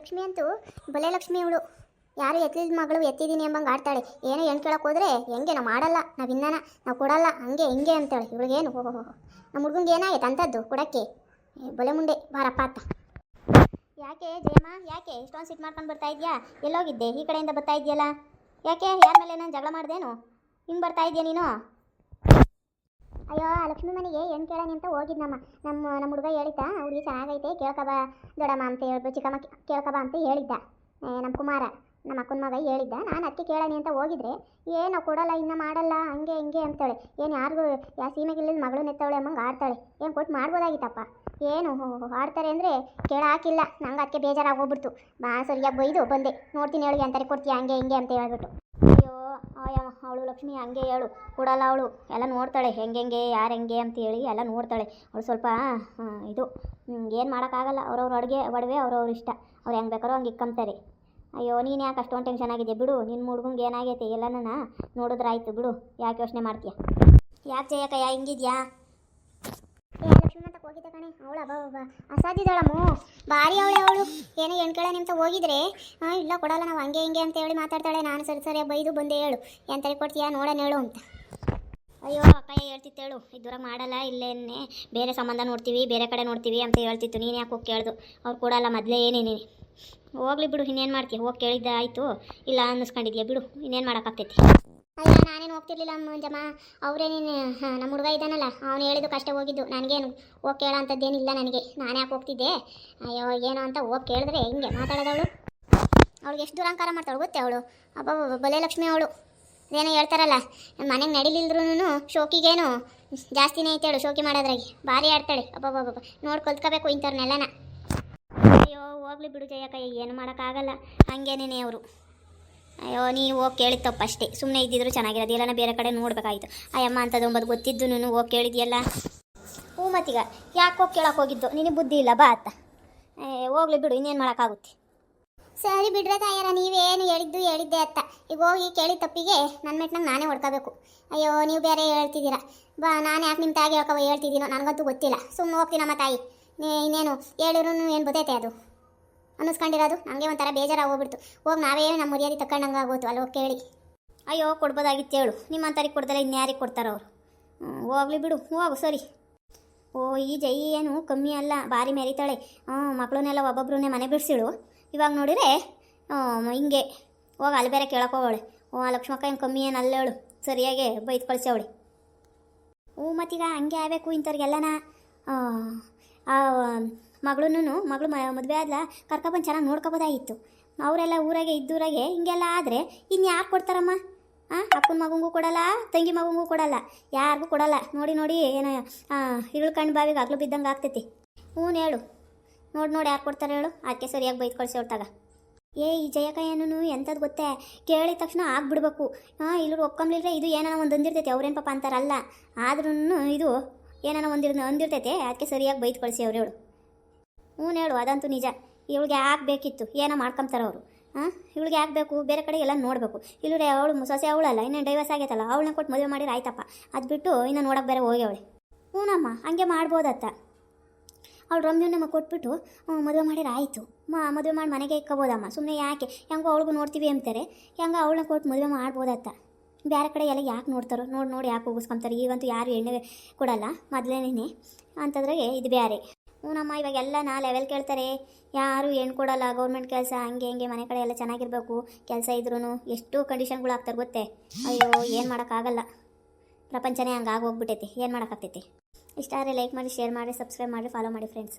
ಲಕ್ಷ್ಮಿ ಅಂತೂ ಬಲೆ ಲಕ್ಷ್ಮಿ ಇವಳು ಯಾರು ಎತ್ತಿದ ಮಗಳು ಎತ್ತಿದ್ದೀನಿ ಎಂಬಂಗೆ ಆಡ್ತಾಳೆ. ಏನೋ ಹೆಣ್ ಕೇಳಕ್ಕೆ ಹೋದ್ರೆ, ಹೆಂಗೆ, ನಾವು ಮಾಡಲ್ಲ, ನಾವು ಇನ್ನಾನ, ನಾವು ಕೊಡಲ್ಲ, ಹಂಗೆ, ಹಿಂಗೆ ಅಂತಾಳೆ. ಇವಳಿಗೇನು ಓಹೋ ನಮ್ಮ ಹುಡುಗಂಗೆ ಏನಾಗೈತೆ ಅಂಥದ್ದು ಕೊಡೋಕ್ಕೆ. ಬಲೆ ಮುಂಡೆ, ಬಾರಪ್ಪ ಅತ್ತ. ಯಾಕೆ ಜಯಮ್ಮ, ಯಾಕೆ? ಇಷ್ಟೊಂದು ಸಿಟ್ಟು ಮಾಡ್ಕೊಂಡು ಬರ್ತಾ ಇದೆಯಾ? ಎಲ್ಲೋಗಿದ್ದೆ? ಈ ಕಡೆಯಿಂದ ಬರ್ತಾ ಇದೆಯಲ್ಲ? ಯಾಕೆ? ಯಾರ ಮೇಲೆ ನಾನು ಜಗಳ ಮಾಡ್ದೇನು? ಹಿಂಗೆ ಬರ್ತಾ ಇದೆಯಾ ನೀನು? ಲಕ್ಷ್ಮಿ ಮನೆಗೆ ಏನ್ ಕೇಳೋಣ ಅಂತ ಹೋಗಿದ್ನಮ್ಮ. ನಮ್ಮ ನಮ್ಮ ಹುಡುಗ ಹೇಳಿದ್ದ, ಹುಡುಗಿ ಚೆನ್ನಾಗೈತೆ ಕೇಳ್ಕಬ ದೊಡ್ಡಮ್ಮ ಅಂತ ಹೇಳ್ಬಿಟ್ಟು ಚಿಕ್ಕಮ್ಮ ಕೇಳ್ಕಬ ಅಂತ ಹೇಳಿದ್ದ. ನಮ್ಮ ಕುಮಾರ, ನಮ್ಮ ಅಕ್ಕನ ಮಗ ಹೇಳಿದ್ದ. ನಾನು ಅದಕ್ಕೆ ಕೇಳೋಣ ಅಂತ ಹೋಗಿದ್ರೆ, ಏನು ಕೊಡಲ್ಲ, ಇನ್ನು ಮಾಡಲ್ಲ, ಹಂಗೆ, ಹಿಂಗೆ ಅಂತೇಳಿ. ಏನು ಯಾರಿಗೂ, ಯಾ ಸೀಮೆಗಿಲ್ಲದ ಮಗಳು ನೆತ್ತವಳೆ ಅಮ್ಮಂಗೆ ಆಡ್ತಾಳೆ. ಏನು ಕೊಟ್ಟು ಮಾಡ್ಬೋದಾಗಿತ್ತಪ್ಪ. ಏನು ಆಡ್ತಾರೆ ಅಂದರೆ ಕೇಳಾಕಿಲ್ಲ. ನಂಗೆ ಅದಕ್ಕೆ ಬೇಜಾರಾಗಿ ಹೋಗ್ಬಿಡ್ತು. ಬಾ ಸರಿಯಾಗಿ ಬೈದು ಬಂದೆ. ನೋಡ್ತೀನಿ ಹೇಳಿ ಅಂತಾರೆ. ಕೊಡ್ತೀಯ, ಹಂಗೆ, ಹಿಂಗೆ ಅಂತ ಹೇಳ್ಬಿಟ್ಟು. ಅವಳು ಲಕ್ಷ್ಮಿ ಹಂಗೆ ಹೇಳು. ಕೊಡಲ್ಲ ಅವಳು. ಎಲ್ಲ ನೋಡ್ತಾಳೆ. ಹೆಂಗೆ ಯಾರು, ಹೆಂಗೆ ಅಂತ ಹೇಳಿ ಎಲ್ಲ ನೋಡ್ತಾಳೆ. ಅವಳು ಸ್ವಲ್ಪ ಇದು ಏನು ಮಾಡೋಕ್ಕಾಗಲ್ಲ. ಅವ್ರವ್ರ ಅಡುಗೆ, ಒಡವೆ ಅವ್ರವ್ರ ಇಷ್ಟ. ಅವ್ರು ಹೆಂಗೆ ಬೇಕಾರೋ ಹಂಗೆ ಇಕ್ಕಂತಾರೆ. ಅಯ್ಯೋ, ನೀನು ಯಾಕೆ ಅಷ್ಟೊಂದು ಟೆನ್ಷನ್ ಆಗಿದೆ ಬಿಡು ನಿನ್ನ ಹುಡುಗಂಗೆ ಏನಾಗೈತೆ? ಎಲ್ಲನ ನೋಡಿದ್ರಾಯ್ತು ಬಿಡು, ಯಾಕೆ ಯೋಚನೆ ಮಾಡ್ತೀಯ? ಯಾಕೆ ಜಯಕಯ್ಯ ಹಿಂಗಿದ್ಯಾ? ಲಕ್ಷ್ಮಿ ಅಸಾಧ್ಯದಳಮ್ಮು ಭಾರಿ ಅವಳೆ ಅವಳು. ಏನೋ ಹೆಣ್ಕಳ ನಿಮ್ತ ಹೋಗಿದ್ರೆ? ಹಾಂ ಇಲ್ಲ ಕೊಡಲ್ಲ, ನಾವು ಹಂಗೆ ಹಿಂಗೆ ಅಂತ ಹೇಳಿ ಮಾತಾಡ್ತಾಳೆ. ನಾನು ಸರಿ ಸರಿ ಬೈದು ಬಂದೆ ಹೇಳು. ಎಂತ ಕೊಡ್ತೀಯಾ ನೋಡೋಣ ಹೇಳು ಅಂತ. ಅಯ್ಯೋ ಅಕ್ಕ ಹೇಳ್ತಿತ್ತು ಹೇಳು. ದೂರ ಮಾಡಲ್ಲ ಇಲ್ಲೇನೆ ಬೇರೆ ಸಂಬಂಧ ನೋಡ್ತೀವಿ, ಬೇರೆ ಕಡೆ ನೋಡ್ತೀವಿ ಅಂತ ಹೇಳ್ತಿತ್ತು. ನೀನು ಯಾಕೆ ಹೋಗಿ ಕೇಳ್ದು? ಅವ್ರು ಕೊಡಲ್ಲ, ಮೊದಲೇ ಏನೇನೇ. ಹೋಗ್ಲಿ ಬಿಡು, ಇನ್ನೇನು ಮಾಡ್ತೀಯ? ಹೋಗಿ ಕೇಳಿದ್ದ, ಆಯಿತು. ಇಲ್ಲ ಅನ್ನಿಸ್ಕೊಂಡಿದ್ಯಾ? ಬಿಡು, ಇನ್ನೇನು ಮಾಡೋಕ್ಕಾಗ್ತೈತಿ? ಅಯ್ಯ, ನಾನೇನು ಹೋಗ್ತಿರ್ಲಿಲ್ಲ ಮಂಜಮ್ಮ ಅವರೇ ನೀನು ನಮ್ಮ ಹುಡುಗ ಇದ್ದಾನಲ್ಲ, ಅವನು ಹೇಳಿದ್ದು ಕಷ್ಟ ಹೋಗಿದ್ದು. ನನಗೇನು ಹೋಗಿ ಕೇಳೋ ಅಂಥದ್ದೇನಿಲ್ಲ ನನಗೆ. ನಾನು ಯಾಕೆ ಹೋಗ್ತಿದ್ದೆ ಅಯ್ಯೋ, ಏನೋ ಅಂತ ಹೋಗಿ ಕೇಳಿದ್ರೆ ಹಿಂಗೆ ಮಾತಾಡೋದವಳು ಅವಳಿಗೆ ಎಷ್ಟು ದುರಂಕಾರ ಮಾಡ್ತಾಳು ಗೊತ್ತೇ ಅವಳು? ಅಬ್ಬ ಬಲೆ ಲಕ್ಷ್ಮಿ ಅವಳು. ಏನೋ ಹೇಳ್ತಾರಲ್ಲ, ಮನೆಗೆ ನಡಿಲಿಲ್ದ್ರೂ ಶೋಕಿಗೇನು ಜಾಸ್ತಿನೇ ಐತೆ ಹೇಳು ಶೋಕಿ ಮಾಡೋದ್ರಾಗಿ. ಭಾರಿ ಆಡ್ತಾಳೆ. ಅಬ್ಬಬ್ಬಬ್ಬ ನೋಡಿ ಕಲ್ತ್ಕೋಬೇಕು ಇಂಥವ್ರನ್ನೆಲ್ಲನ ಅಯ್ಯೋ, ಹೋಗ್ಲಿ ಬಿಡು ಜಯಕ್ಕ, ಏನು ಮಾಡೋಕ್ಕಾಗಲ್ಲ. ಹಂಗೇನೇನೆ ಅವರು. ಅಯ್ಯೋ ನೀವು ಹೋಗಿ ಕೇಳಿದ ತಪ್ಪು ಅಷ್ಟೇ. ಸುಮ್ಮನೆ ಇದ್ದಿದ್ರು ಚೆನ್ನಾಗಿರೋದು. ಎಲ್ಲನ ಬೇರೆ ಕಡೆ ನೋಡ್ಬೇಕಾಯ್ತು. ಅಯ್ಯಮ್ಮ, ಅಂತದ್ದು ಒಂಬತ್ತು ಗೊತ್ತಿದ್ದು ನೀನು ಹೋಗಿ ಕೇಳಿದ್ಯಲ್ಲ? ಹ್ಞೂ ಮತ್ತೀಗ. ಯಾಕೆ ಹೋಗಿ ಕೇಳಕ್ಕೆ ಹೋಗಿದ್ದು? ನಿನಗೆ ಬುದ್ಧಿ ಇಲ್ಲ, ಬಾ ಅತ್ತ. ಹೋಗ್ಲಿ ಬಿಡು, ಇನ್ನೇನು ಮಾಡೋಕ್ಕಾಗುತ್ತೆ? ಸರಿ ಬಿಡ್ರೆ ತಾಯರ, ನೀವೇನು ಹೇಳಿದ್ದು ಹೇಳಿದ್ದೆ ಅತ್ತ. ಈಗ ಹೋಗಿ ಕೇಳಿದ ತಪ್ಪಿಗೆ ನನ್ನ ಮೆಟ್ನಾಗ ನಾನೇ ಹೊಡ್ಕೋಬೇಕು. ಅಯ್ಯೋ, ನೀವು ಬೇರೆ ಹೇಳ್ತಿದ್ದೀರಾ. ಬಾ, ನಾನು ಯಾಕೆ ನಿಮ್ಮ ತಾಗಿ ಹೇಳ್ಕೊ ಹೇಳ್ತಿದ್ದೀನೋ ನನಗಂತೂ ಗೊತ್ತಿಲ್ಲ. ಸುಮ್ಮನೆ ಹೋಗ್ತೀನಮ್ಮ ತಾಯಿ. ಇನ್ನೇನು ಹೇಳಿದ್ರು ಏನು ಬದೈತೆ ಅದು? ಅನ್ನಿಸ್ಕೊಂಡಿರೋದು. ನನಗೆ ಒಂಥರ ಬೇಜಾರಾಗಿ ಹೋಗ್ಬಿಡ್ತು. ಹೋಗಿ ನಾವೇ ನಮ್ಮ ಮರ್ಯಾದೆ ತಕ್ಕಂಡಂಗೆ ಆಗೋತು ಅಲ್ಲಿ ಹೋಗಿ ಕೇಳಿ. ಅಯ್ಯೋ, ಕೊಡ್ಬೋದಾಗಿತ್ತು ಹೇಳು. ನಿಮ್ಮಂತರಿಗೆ ಕೊಡ್ದಲ್ಲ ಇನ್ಯಾರಿಗೆ ಕೊಡ್ತಾರೋ ಅವರು? ಹೋಗ್ಲಿ ಬಿಡು. ಹೋಗು, ಸರಿ. ಓ, ಈ ಜೈ ಏನು ಕಮ್ಮಿ ಅಲ್ಲ. ಭಾರಿ ಮೆರಿತಾಳೆ. ಹ್ಞೂ ಮಕ್ಕಳನ್ನೆಲ್ಲ ಒಬ್ಬೊಬ್ರನ್ನೇ ಮನೆ ಬಿಡಿಸಿಳು. ಇವಾಗ ನೋಡಿದ್ರೆ ಹಿಂಗೆ. ಹೋಗಿ ಅಲ್ಲಿ ಬೇರೆ ಕೇಳ್ಕೋವಳೆ ಓ ಲಕ್ಷ್ಮಕ್ಕ ಏನು ಕಮ್ಮಿ ಏನು ಅಲ್ಲೇಳು ಸರಿಯಾಗಿ ಬೈದು ಕಳಿಸವಳೆ ಹ್ಞೂ ಮತ್ತೀಗ ಹಂಗೆ ಆಗಬೇಕು ಇಂಥವ್ರಿಗೆಲ್ಲನ? ಮಗಳನ್ನೂ ಮಗಳು ಮದುವೆ ಆದ್ಲ ಕರ್ಕೊಬಂದು ಚೆನ್ನಾಗಿ ನೋಡ್ಕೊಬೋದಾಗಿತ್ತು. ಅವರೆಲ್ಲ ಊರಾಗೆ ಇದ್ದೂರಾಗೆ ಹಿಂಗೆಲ್ಲ ಆದರೆ ಇನ್ನು ಯಾರು ಕೊಡ್ತಾರಮ್ಮ? ಹಾಂ ಅಪ್ಪನ ಮಗಂಗೂ ಕೊಡಲ್ಲ, ತಂಗಿ ಮಗಂಗೂ ಕೊಡಲ್ಲ, ಯಾರಿಗೂ ಕೊಡಲ್ಲ. ನೋಡಿ ನೋಡಿ, ಏನೋ ಇರುಳು ಕಣ್ಣು ಬಾವಿಗೆ ಆಗ್ಲೂ ಬಿದ್ದಂಗೆ ಆಗ್ತೈತಿ. ಹ್ಞೂ ಹೇಳು. ನೋಡಿ ನೋಡಿ ಯಾರು ಕೊಡ್ತಾರೆ ಹೇಳು. ಅದಕ್ಕೆ ಸರಿಯಾಗಿ ಬೈದು ಕಳಿಸಿ ಹೊರ್ತಾಗ ಏ, ಈ ಜಯಕ ಏನೂ ಎಂಥದ್ದು ಗೊತ್ತೇ? ಕೇಳಿದ ತಕ್ಷಣ ಆಗ್ಬಿಡ್ಬೇಕು. ಹಾಂ ಇಲ್ಲರು ಒಪ್ಕೊಂಬ್ಲಿದ್ರೆ ಇದು ಏನೋ ಒಂದು ಹೊಂದಿರ್ತೈತಿ ಅವ್ರೇನು ಪಾಪ ಅಂತಾರಲ್ಲ. ಆದ್ರೂ ಇದು ಏನಾನ ಒಂದಿರ್ ಅಂದಿರ್ತೈತೆ, ಅದಕ್ಕೆ ಸರಿಯಾಗಿ ಬೈದು ಕಳಿಸಿ ಅವ್ರು ಹೇಳು. ಹ್ಞೂ ಹೇಳು, ಅದಂತೂ ನಿಜ. ಇವಳಿಗೆ ಯಾಕೆ ಬೇಕಿತ್ತು? ಏನೋ ಮಾಡ್ಕೊಂತಾರೆ ಅವರು? ಹಾಂ ಇವಳಿಗೆ ಯಾಕೆ ಬೇಕು? ಬೇರೆ ಕಡೆ ಎಲ್ಲ ನೋಡಬೇಕು. ಇಲ್ಲರೆ ಅವಳು ಸೊಸೆ ಅವಳಲ್ಲ, ಇನ್ನೇನು ಡೈವರ್ಸ್ ಆಗೈತಲ್ಲ, ಅವಳನ್ನ ಕೊಟ್ಟು ಮದುವೆ ಮಾಡಿದ್ರೆ ಆಯ್ತಪ್ಪ. ಅದು ಬಿಟ್ಟು ಇನ್ನು ನೋಡೋಕೆ ಬೇರೆ ಹೋಗಿ ಅವಳೆ ಹ್ಞೂನಮ್ಮ, ಹಂಗೆ ಮಾಡ್ಬೋದತ್ತ. ಅವಳು ರಮ್ಯನಮ್ಮ ಕೊಟ್ಬಿಟ್ಟು ಮದುವೆ ಮಾಡಿದ್ರೆ ಆಯಿತು. ಮಾ, ಮದುವೆ ಮಾಡಿ ಮನೆಗೆ ಇಕ್ಕೋಬೋದಮ್ಮ. ಸುಮ್ಮನೆ ಯಾಕೆ? ಹೆಂಗೋ ಅವಳಿಗೂ ನೋಡ್ತೀವಿ ಅಂತಾರೆ ಹೆಂಗೋ ಅವಳನ್ನ ಕೊಟ್ಟು ಮದುವೆ ಮಾಡ್ಬೋದತ್ತ. ಬೇರೆ ಕಡೆ ಎಲ್ಲ ಯಾಕೆ ನೋಡ್ತಾರೋ, ನೋಡಿ ನೋಡಿ ಯಾಕೆ ಹೋಗಿಸ್ಕೊಂತಾರೆ ಈಗಂತೂ ಯಾರು ಎಣ್ಣೆ ಕೊಡಲ್ಲ ಮೊದಲೇನೇ ಅಂತಂದ್ರಾಗೆ ಇದು ಬೇರೆ. ಹ್ಞೂನಮ್ಮ ಇವಾಗೆಲ್ಲ ನಾ ಲೆವೆಲ್ ಕೇಳ್ತಾರೆ, ಯಾರು ಹೆಣ್ಣು ಕೊಡಲ್ಲ ಗೌರ್ಮೆಂಟ್ ಕೆಲಸ, ಹಂಗೆ ಹಂಗೆ, ಮನೆ ಕಡೆ ಎಲ್ಲ ಚೆನ್ನಾಗಿರಬೇಕು. ಕೆಲಸ ಇದ್ರೂ ಎಷ್ಟು ಕಂಡೀಷನ್ಗಳು ಆಗ್ತಾರೆ ಗೊತ್ತೇ. ಅಯ್ಯೋ, ಏನು ಮಾಡೋಕ್ಕಾಗಲ್ಲ. ಪ್ರಪಂಚನೇ ಹಂಗೆ ಆಗೋಗ್ಬಿಟ್ಟೈತಿ ಏನು ಮಾಡೋಕ್ಕಾಗ್ತೈತಿ. ಇಷ್ಟ ಆದರೆ ಲೈಕ್ ಮಾಡಿ ಶೇರ್ ಮಾಡಿ ಸಬ್ಸ್ಕ್ರೈಬ್ ಮಾಡಿ ಫಾಲೋ ಮಾಡಿ ಫ್ರೆಂಡ್ಸ್